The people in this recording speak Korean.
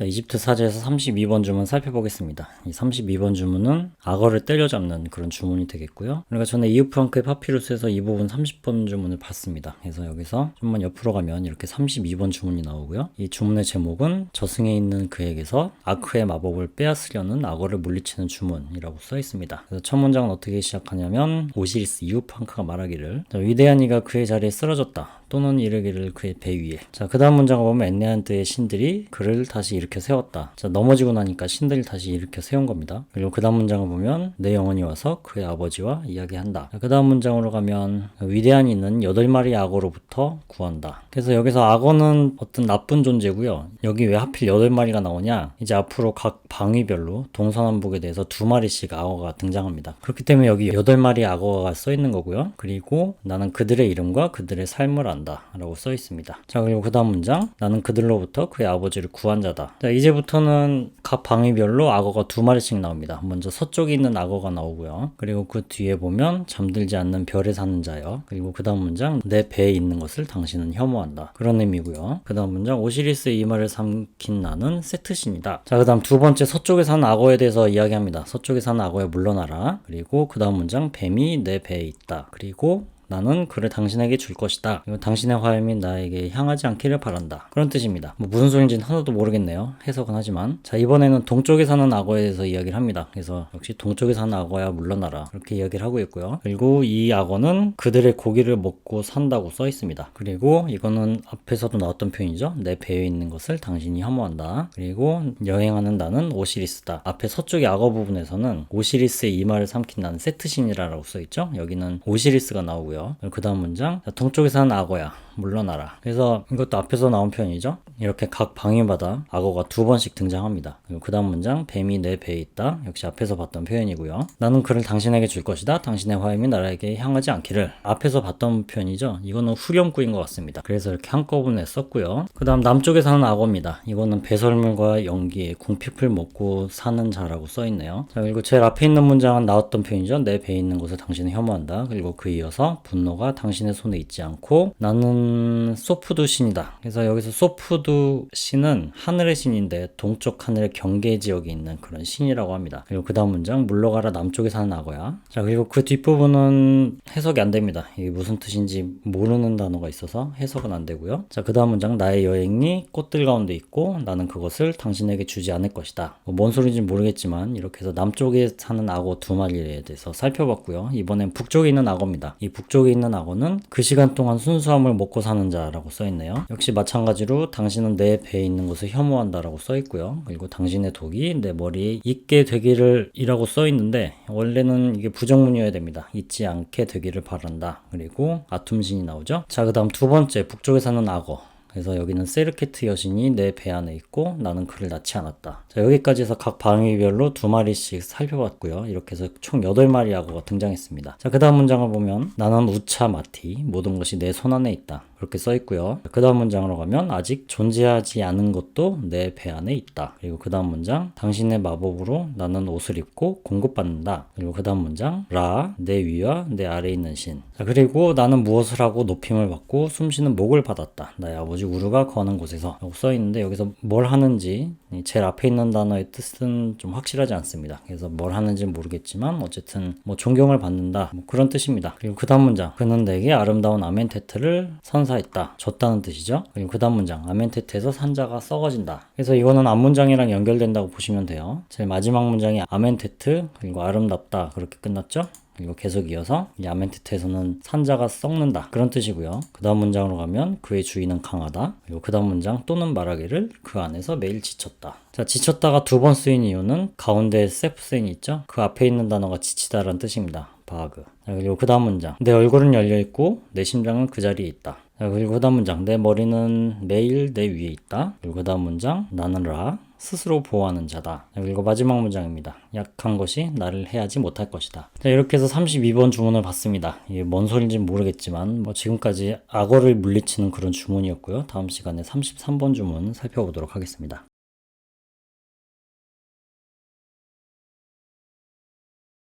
자, 이집트 사제에서 32번 주문 살펴보겠습니다. 이 32번 주문은 악어를 때려잡는 그런 주문이 되겠고요. 우리가 전에 이우프랑크의 파피루스에서 이 부분 30번 주문을 봤습니다. 그래서 여기서 좀만 옆으로 가면 이렇게 32번 주문이 나오고요. 이 주문의 제목은 저승에 있는 그에게서 아크의 마법을 빼앗으려는 악어를 물리치는 주문이라고 써 있습니다. 그래서 첫 문장은 어떻게 시작하냐면 오시리스 이우프랑크가 말하기를 자, 위대한 이가 그의 자리에 쓰러졌다. 또는 이르기를 그의 배 위에. 자, 그 다음 문장을 보면 엔네안트의 신들이 그를 다시 일으켜 세웠다. 자, 넘어지고 나니까 신들이 다시 일으켜 세운 겁니다. 그리고 그 다음 문장을 보면 내 영혼이 와서 그의 아버지와 이야기한다. 그 다음 문장으로 가면 위대한 이는 여덟 마리 악어로부터 구한다. 그래서 여기서 악어는 어떤 나쁜 존재고요. 여기 왜 하필 여덟 마리가 나오냐? 이제 앞으로 각 방위별로 동서남북에 대해서 두 마리씩 악어가 등장합니다. 그렇기 때문에 여기 여덟 마리 악어가 써 있는 거고요. 그리고 나는 그들의 이름과 그들의 삶을 안다. 라고 써 있습니다. 자, 그리고 그 다음 문장. 나는 그들로부터 그의 아버지를 구한 자다. 자, 이제부터는 각 방위별로 악어가 두 마리씩 나옵니다. 먼저 서쪽에 있는 악어가 나오고요. 그리고 그 뒤에 보면 잠들지 않는 별에 사는 자여. 그리고 그 다음 문장. 내 배에 있는 것을 당신은 혐오한다. 그런 의미고요. 그 다음 문장. 오시리스의 이마를 삼킨 나는 세트신이다. 자, 그 다음 두 번째 서쪽에 사는 악어에 대해서 이야기합니다. 서쪽에 사는 악어에 물러나라. 그리고 그 다음 문장. 뱀이 내 배에 있다. 그리고 나는 그를 당신에게 줄 것이다. 당신의 화염이 나에게 향하지 않기를 바란다. 그런 뜻입니다. 뭐 무슨 소리인지는 하나도 모르겠네요. 해석은 하지만. 자, 이번에는 동쪽에 사는 악어에 대해서 이야기를 합니다. 그래서 역시 동쪽에 사는 악어야 물러나라. 그렇게 이야기를 하고 있고요. 그리고 이 악어는 그들의 고기를 먹고 산다고 써 있습니다. 그리고 이거는 앞에서도 나왔던 표현이죠. 내 배에 있는 것을 당신이 혐오한다. 그리고 여행하는 나는 오시리스다. 앞에 서쪽의 악어 부분에서는 오시리스의 이마를 삼킨 나는 세트신이라고 써 있죠. 여기는 오시리스가 나오고요. 그 다음 문장. 자, 동쪽에 사는 악어야. 물러나라. 그래서 이것도 앞에서 나온 표현이죠. 이렇게 각 방위마다 악어가 두 번씩 등장합니다. 그리고 그 다음 문장. 뱀이 내 배에 있다. 역시 앞에서 봤던 표현이고요. 나는 그를 당신에게 줄 것이다. 당신의 화염이 나에게 향하지 않기를. 앞에서 봤던 표현이죠. 이거는 후렴구인 것 같습니다. 그래서 이렇게 한꺼번에 썼고요. 그 다음 남쪽에 사는 악어입니다. 이거는 배설물과 연기에 궁핍을 먹고 사는 자라고 써있네요. 자, 그리고 제일 앞에 있는 문장은 나왔던 표현이죠. 내 배에 있는 것을 당신은 혐오한다. 그리고 그 이어서 분노가 당신의 손에 있지 않고 나는 소푸드 신이다. 그래서 여기서 소푸드 신은 하늘의 신인데 동쪽 하늘의 경계 지역에 있는 그런 신이라고 합니다. 그리고 그 다음 문장 물러가라 남쪽에 사는 악어야. 자 그리고 그 뒷부분은 해석이 안 됩니다. 이게 무슨 뜻인지 모르는 단어가 있어서 해석은 안 되고요. 자 그 다음 문장 나의 여행이 꽃들 가운데 있고 나는 그것을 당신에게 주지 않을 것이다. 뭐뭔 소리인지 모르겠지만 이렇게 해서 남쪽에 사는 악어 두 마리에 대해서 살펴봤고요. 이번엔 북쪽에 있는 악어입니다. 이 북쪽에 있는 악어는 그 시간 동안 순수함을 먹고 사는 자라고 써 있네요. 역시 마찬가지로 당신은 내 배에 있는 것을 혐오한다라고 써 있고요. 그리고 당신의 독이 내 머리에 있게 되기를 이라고 써 있는데 원래는 이게 부정문이어야 됩니다. 있지 않게 되기를 바란다. 그리고 아툼신이 나오죠. 자, 그다음 두 번째 북쪽에 사는 악어. 그래서 여기는 세르케트 여신이 내 배 안에 있고 나는 그를 낳지 않았다. 자, 여기까지 해서 각 방위별로 두 마리씩 살펴봤고요. 이렇게 해서 총 8마리 악어가 등장했습니다. 자, 그 다음 문장을 보면 나는 우차 마티 모든 것이 내 손 안에 있다. 그렇게 써 있고요. 그 다음 문장으로 가면 아직 존재하지 않은 것도 내 배 안에 있다. 그리고 그 다음 문장 당신의 마법으로 나는 옷을 입고 공급받는다. 그리고 그 다음 문장 라 내 위와 내 아래에 있는 신. 자, 그리고 나는 무엇을 하고 높임을 받고 숨쉬는 목을 받았다. 나의 아버지 우르가 거하는 곳에서 써 있는데 여기서 뭘 하는지 이 제일 앞에 있는 단어의 뜻은 좀 확실하지 않습니다. 그래서 뭘 하는지는 모르겠지만 어쨌든 뭐 존경을 받는다 뭐 그런 뜻입니다. 그리고 그 다음 문장 그는 내게 아름다운 아멘테트를 선사 했다 줬다는 뜻이죠. 그리고 그 다음 문장 아멘테트에서 산자가 썩어진다. 그래서 이거는 앞문장이랑 연결된다고 보시면 돼요. 제일 마지막 문장이 아멘테트 그리고 아름답다 그렇게 끝났죠. 그리고 계속 이어서 이 아멘테트에서는 산자가 썩는다 그런 뜻이고요. 그 다음 문장으로 가면 그의 주인은 강하다. 그리고 그 다음 문장 또는 말하기를 그 안에서 매일 지쳤다. 자 지쳤다가 두 번 쓰인 이유는 가운데 세프센이 있죠. 그 앞에 있는 단어가 지치다라는 뜻입니다. 바그. 자, 그리고 그 다음 문장 내 얼굴은 열려 있고 내 심장은 그 자리에 있다. 자, 그리고 그 다음 문장 내 머리는 매일 내 위에 있다. 그리고 그 다음 문장 나는 라 스스로 보호하는 자다. 그리고 마지막 문장입니다. 약한 것이 나를 해하지 못할 것이다. 자, 이렇게 해서 32번 주문을 받습니다. 이게 뭔 소리인지 모르겠지만 뭐 지금까지 악어를 물리치는 그런 주문이었고요. 다음 시간에 33번 주문 살펴보도록 하겠습니다.